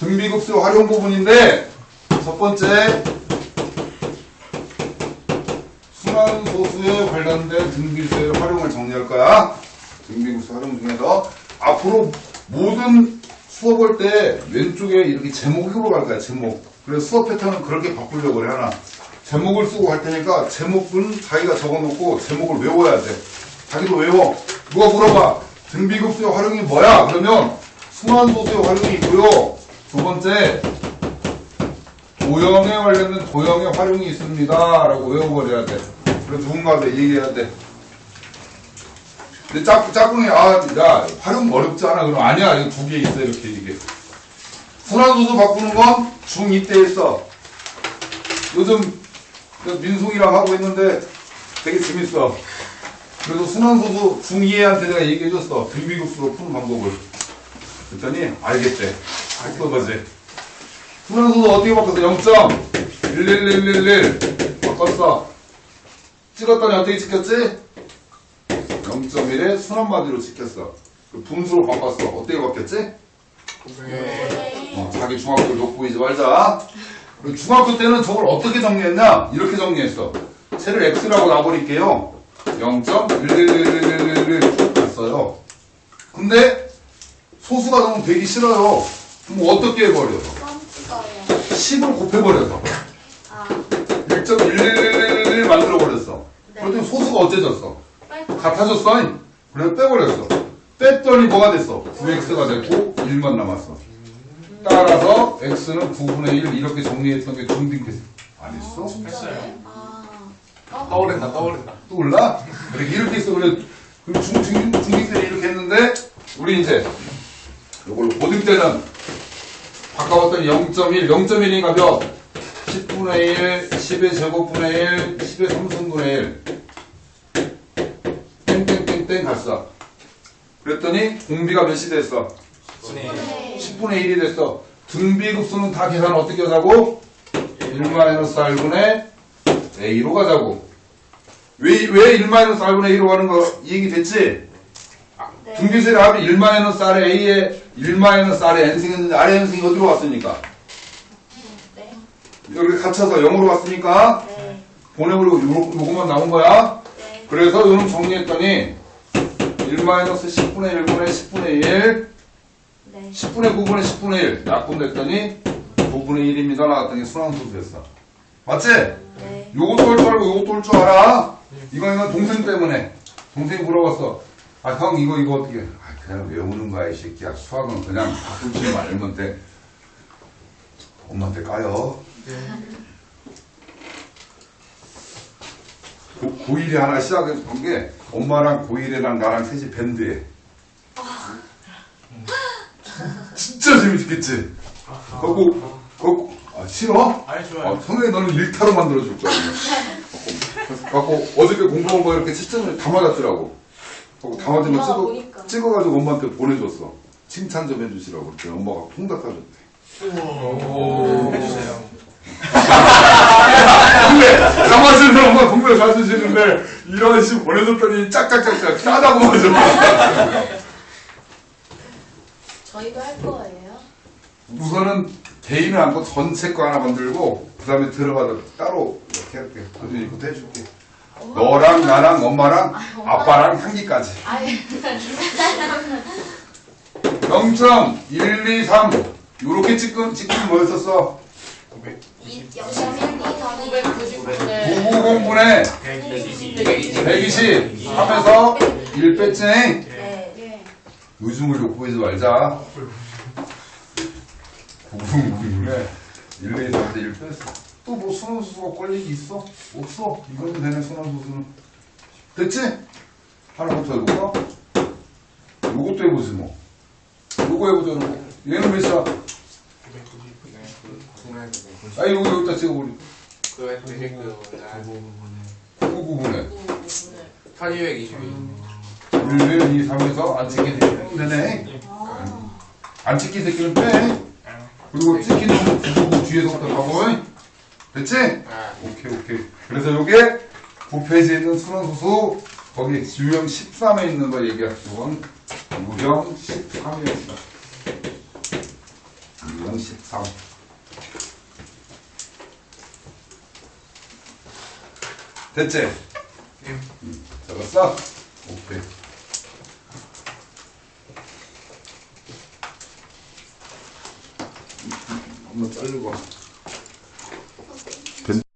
등비급수 활용 부분인데 첫 번째 순환소수에 관련된 등비수의 활용을 정리할 거야. 등비급수 활용 중에서 앞으로 모든 수업할 때 왼쪽에 이렇게 제목으로 갈 거야. 제목. 그래서 수업 패턴은 그렇게 바꾸려고 그래 하나. 제목을 쓰고 할 테니까 제목은 자기가 적어놓고 제목을 외워야 돼. 자기도 외워. 누가 물어봐. 등비급수의 활용이 뭐야? 그러면 순환소수의 활용이 있고요. 두 번째 도형에 관련된 도형의 활용이 있습니다. 라고 외워버려야 돼. 그래서 누군가한테 얘기해야 돼. 근데 짝, 짝꿍이, 아, 야, 활용 어렵지 않아. 그럼 아니야. 이거 두 개 있어. 이렇게 이게. 순환소수 바꾸는 건 중2 때 했어. 요즘 그 민송이랑 하고 있는데 되게 재밌어. 그래서 순환소수 중2애한테 내가 얘기해줬어. 등비급수로 푸는 방법을. 그랬더니 알겠대. 알던 거지. 순환소수 어떻게 바꿨어? 0.11111 바꿨어. 찍었더니 어떻게 찍혔지? 0.1에 순환마디로 찍혔어. 그 분수로 바꿨어. 어떻게 바뀌었지? 어, 자기 중학교를 놓고 보이지 말자. 그리고 중학교 때는 저걸 어떻게 정리했냐? 이렇게 정리했어. 채를 x라고 놔버릴게요. 0.11111 갔어요. 근데 소수가 너무 되기 싫어요. 그럼 어떻게 해버려? 깜찍어요. 10을 곱해버려서. 아, 1.11111 만들어버렸어. 네. 그랬더니 소수가 어째졌어? 빨리 같아졌어. 그래서 빼버렸어. 뺐더니 뭐가 됐어? 9x가 됐고 1만 남았어. 따라서 x는 9분의 1 이렇게 정리했던 게 중딩됐어. 안 했어? 했어요. 아, 떠오른다, 떠오른다. 또 올라? 그렇게 이렇게 했어. 그래. 그리고 중, 중, 중딩 때는 이렇게 했는데 우리 이제 이걸로 고등 때는 바꿔봤더니 0.1, 0.1이니까 몇? 10분의 1, 10의 제곱분의 1, 10의 3승분의 1. 땡땡땡땡 갔어. 그랬더니 공비가 몇이 됐어? 분의 10분의 1이 됐어. 등비급수는 다 계산 어떻게 하자고? 1-R분의 A로 가자고. 왜, 왜 1-R분의 A로 가는 거 얘기 됐지? 네. 등비수의 합이 1-R의 A에 1-R의 N 생겼는데 아래 N 생이 어디로 왔습니까? 네. 여기 갇혀서 0으로 왔으니까 네. 보내버리고 요, 요것만 남은 거야. 네. 그래서 요놈 정리했더니 1-10분의 1분의 10분의 1 네. 10분의 9분의 10분의 1 약분됐더니 9분의 1입니다 나왔더니 순환수 됐어 맞지? 네. 요것도 할줄 알고 요것도 할줄 알아 이거 이건 동생 때문에 동생이 물어봤어 아 형 이거 이거 어떻게 아 그냥 외우는 거야 이 새끼야 수학은 그냥 줄만 알면 돼 엄마한테 까요 고, 고1이 하나 시작한 게 엄마랑 고1이랑 나랑 셋이 밴드에 진짜 재밌겠지? 거고, 거고, 아, 싫어? 아니, 아, 좋아요. 성현이 너는 일타로 만들어줄 거야. 갖고, 어저께 공부한 거 이렇게 채점을 다 맞았더라고. 하고 엄마가 찍어, 보니까. 찍어가지고 엄마한테 보내줬어. 칭찬 좀 해주시라고. 그랬더니 엄마가 통닭 사줬대. 오. 해주세요. 근데, 가마솥을 엄마 통닭 사주시는데, 이런 식 보내줬더니 짝짝짝짝 짜다고 맞아. 저희도 할 거예요. 우선은 개인을 안고 전체 거 하나 만들고 그 다음에 들어가서 따로 이렇게 할게 그래서 이것도 해줄게 너랑 나랑 엄마랑 아빠랑 향기까지 아예 0.123 요렇게 찍은 찍은 뭐였었어 900. 999네. 990분의 120. 120 하면서 1 뺐지 네. 요즘을 욕 보이지 말자 990분에 1, 2, 3, 1 뺐어 또 뭐 순환수수가 걸리기 있어? 없어 이거는 되네 순환수수는 됐지? 하나만 더 해볼까? 요것도 해보지 뭐 요거 해보자 요거 얘는 몇이야? 990분의 아 여기 여기다 찍어버리 그 119. 999분에 1222. 1, 2, 3에서 안 찍힌 새끼는 되네 안 찍힌 새끼는 빼 그리고 찍힌 놈은 999 뒤에서부터 가고 됐지? 네. 오케이, 오케이. 그래서 요게 9페이지에 있는 순환소수, 거기 유형 13에 있는 거 얘기할게요. 이건 유형 13이었습니다. 유형 13. 됐지? 예. 응. 잡았어? 오케이. 한번 자르고. bin